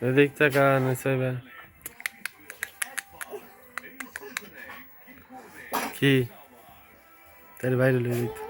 Dedekte kalan sebe. Ki. Gel bayrağı.